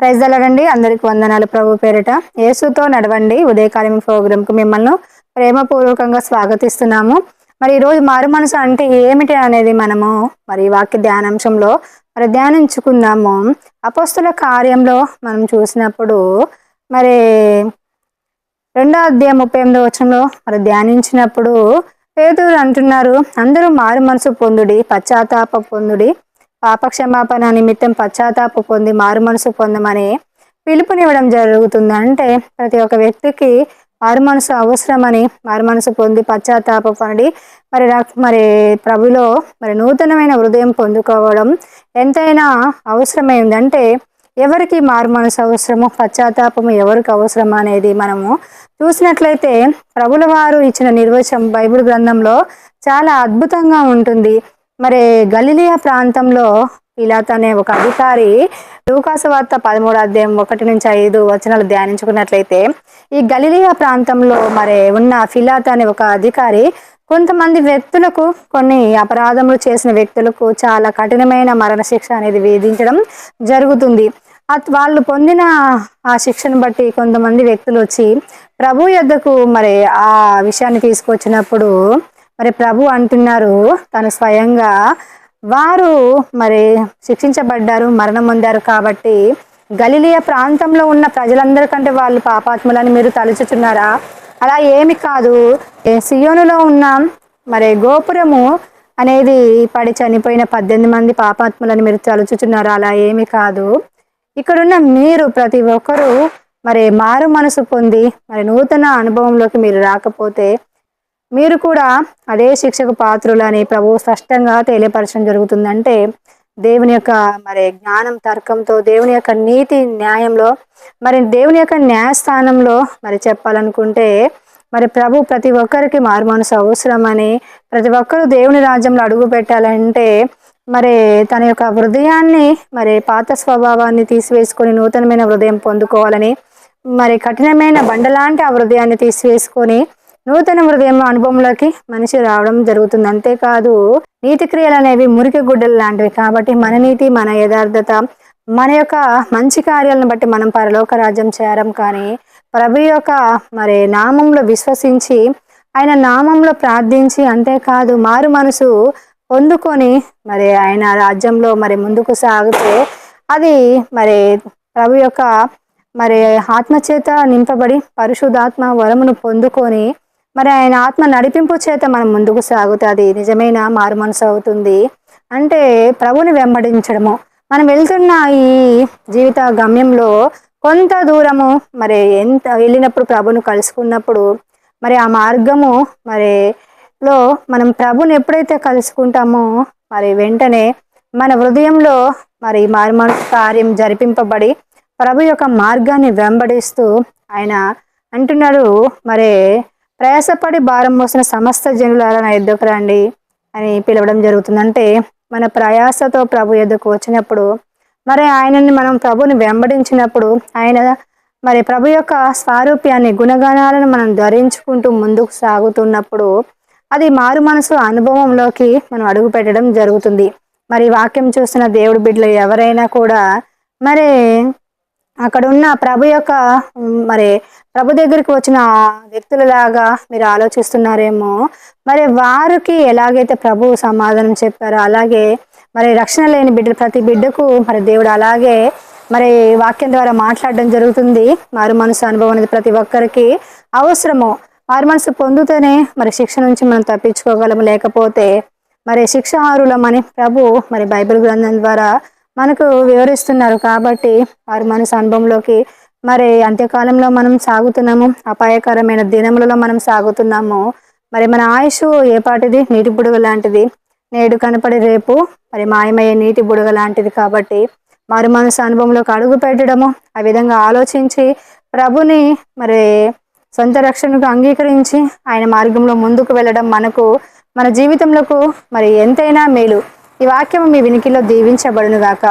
Praise అలగండి అందరికి వందనాలు ప్రభు పేరిట. యేసుతో నడవండి. ఉదయకాలం ప్రోగ్రాంకు మిమ్మల్ని ప్రేమపూర్వకంగా స్వాగతిస్తున్నాము. మరి ఈరోజు మారు మనసు అంటే ఏమిటి అనేది మనము మరి వాక్య ధ్యానాంశంలో మరి ధ్యానించుకుందాము. అపోస్తుల కార్యంలో మనం చూసినప్పుడు మరి రెండో అధ్యాయం ముప్పై ఎనిమిదో వచనంలో మరి ధ్యానించినప్పుడు పేదలు అంటున్నారు అందరూ మారు మనసు పొందుడి పశ్చాత్తాప పొందుడి పాపక్షమాపణ నిమిత్తం పశ్చాత్తాప పొంది మారు మనసు పొందమని పిలుపునివ్వడం జరుగుతుంది అంటే ప్రతి ఒక్క వ్యక్తికి మారు మనసు అవసరమని మారు మనసు పొంది పశ్చాత్తాప పడి మరి మరి ప్రభులో మరి నూతనమైన హృదయం పొందుకోవడం ఎంతైనా అవసరమైందంటే ఎవరికి మారు మనసు అవసరము పశ్చాత్తాపము ఎవరికి అవసరం అనేది మనము చూసినట్లయితే ప్రభుల వారు ఇచ్చిన నిర్వచనం బైబిల్ గ్రంథంలో చాలా అద్భుతంగా ఉంటుంది. మరి గలిలియా ప్రాంతంలో పిలాత్ అనే ఒక అధికారి లూకాసు వార్త పదమూడు అధ్యాయం ఒకటి నుంచి ఐదు వచనాలు ధ్యానించుకున్నట్లయితే ఈ గలిలియా ప్రాంతంలో మరి ఉన్న ఫిలాత్ అనే ఒక అధికారి కొంతమంది వ్యక్తులకు కొన్ని అపరాధములు చేసిన వ్యక్తులకు చాలా కఠినమైన మరణశిక్ష అనేది విధించడం జరుగుతుంది. వాళ్ళు పొందిన ఆ శిక్షను బట్టి కొంతమంది వ్యక్తులు వచ్చి ప్రభు యొద్దకు మరి ఆ విషయాన్ని తీసుకొచ్చినప్పుడు మరి ప్రభు అంటున్నారు తను స్వయంగా వారు మరి శిక్షించబడ్డారు మరణం పొందారు కాబట్టి గలిలియ ప్రాంతంలో ఉన్న ప్రజలందరికంటే వాళ్ళు పాపాత్ములని మీరు తలుచుచున్నారా? అలా ఏమి కాదు. సియోనులో ఉన్న మరి గోపురము అనేది పడి చనిపోయిన పద్దెనిమిది మంది పాపాత్ములని మీరు తలుచుచున్నారా? అలా ఏమి కాదు. ఇక్కడున్న మీరు ప్రతి ఒక్కరూ మరి మారు మనసు పొంది మరి నూతన అనుభవంలోకి మీరు రాకపోతే మీరు కూడా అదే శిక్షకు పాత్రులని ప్రభువు స్పష్టంగా తెలియపరచడం జరుగుతుందంటే దేవుని యొక్క మరి జ్ఞానం తర్కంతో దేవుని యొక్క నీతి న్యాయంలో మరి దేవుని యొక్క న్యాయస్థానంలో మరి చెప్పాలనుకుంటే మరి ప్రభు ప్రతి ఒక్కరికి మారు మనసు అవసరమని ప్రతి ఒక్కరూ దేవుని రాజ్యంలో అడుగు పెట్టాలంటే మరి తన యొక్క హృదయాన్ని మరి పాత స్వభావాన్ని తీసివేసుకొని నూతనమైన హృదయం పొందుకోవాలని మరి కఠినమైన బండలాంటి ఆ హృదయాన్ని తీసివేసుకొని నూతన హృదయం అనుభవంలోకి మనిషి రావడం జరుగుతుంది. అంతేకాదు నీతి క్రియలు అనేవి మురికి గుడ్డలు లాంటివి కాబట్టి మన నీతి మన యథార్థత మన యొక్క మంచి కార్యాలను బట్టి మనం పరలోక రాజ్యం చేరం. కానీ ప్రభు యొక్క మరి నామంలో విశ్వసించి ఆయన నామంలో ప్రార్థించి అంతేకాదు మారు మనసు పొందుకొని మరి ఆయన రాజ్యంలో మరి ముందుకు సాగితే అది మరి ప్రభు యొక్క మరి ఆత్మచేత నింపబడి పరిశుద్ధాత్మ వరమును పొందుకొని మరి ఆయన ఆత్మ నడిపింపు చేత మనం ముందుకు సాగుతుంది నిజమైన మారు మనసు అవుతుంది. అంటే ప్రభుని వెంబడించడము. మనం వెళ్తున్న ఈ జీవిత గమ్యంలో కొంత దూరము మరి ఎంత వెళ్ళినప్పుడు ప్రభును కలుసుకున్నప్పుడు మరి ఆ మార్గము మరి లో మనం ప్రభుని ఎప్పుడైతే కలుసుకుంటామో మరి వెంటనే మన హృదయంలో మరి మారుమన కార్యం జరిపింపబడి ప్రభు యొక్క మార్గాన్ని వెంబడిస్తూ ఆయన అంటున్నాడు మరి ప్రయాసపడి భారం మోసిన సమస్త జనులారా నా ఎద్దుకు రండి అని పిలవడం జరుగుతుంది. అంటే మన ప్రయాసతో ప్రభు ఎద్దుకు వచ్చినప్పుడు మరి ఆయనని మనం ప్రభుని వెంబడించినప్పుడు ఆయన మరి ప్రభు యొక్క స్వారూప్యాన్ని గుణగణాలను మనం ధరించుకుంటూ ముందుకు సాగుతున్నప్పుడు అది మారు మనసు అనుభవంలోకి మనం అడుగు పెట్టడం జరుగుతుంది. మరి వాక్యం చూసిన దేవుడు బిడ్డలు ఎవరైనా కూడా మరి అక్కడ ఉన్న ప్రభు యొక్క మరి ప్రభు దగ్గరికి వచ్చిన వ్యక్తులలాగా మీరు ఆలోచిస్తున్నారేమో. మరి వారికి ఎలాగైతే ప్రభు సమాధానం చెప్పారో అలాగే మరి రక్షణ లేని బిడ్డలు ప్రతి బిడ్డకు మరి దేవుడు అలాగే మరి వాక్యం ద్వారా మాట్లాడడం జరుగుతుంది. మారు మనసు అనుభవం అనేది ప్రతి ఒక్కరికి అవసరము. మారు మనసు పొందుతూనే మరి శిక్ష నుంచి మనం తప్పించుకోగలము. లేకపోతే మరి శిక్షారులమని ప్రభు మరి బైబిల్ గ్రంథం ద్వారా మనకు వివరిస్తున్నారు కాబట్టి వారు మనసు అనుభవంలోకి మరి అంత్యకాలంలో మనం సాగుతున్నాము అపాయకరమైన దినములలో మనం సాగుతున్నాము. మరి మన ఆయుష్ ఏ పాటిది? నీటి బుడగ లాంటిది. నేడు కనపడి రేపు మరి మాయమయ్యే నీటి బుడగ లాంటిది కాబట్టి మారు మనసు అనుభవంలోకి అడుగు పెట్టడము ఆ విధంగా ఆలోచించి ప్రభుని మరి సొంత రక్షణకు అంగీకరించి ఆయన మార్గంలో ముందుకు వెళ్ళడం మనకు మన జీవితంలో మరి ఎంతైనా మేలు. ఈ వాక్యం మీ వినికిలో దీవించబడును గాక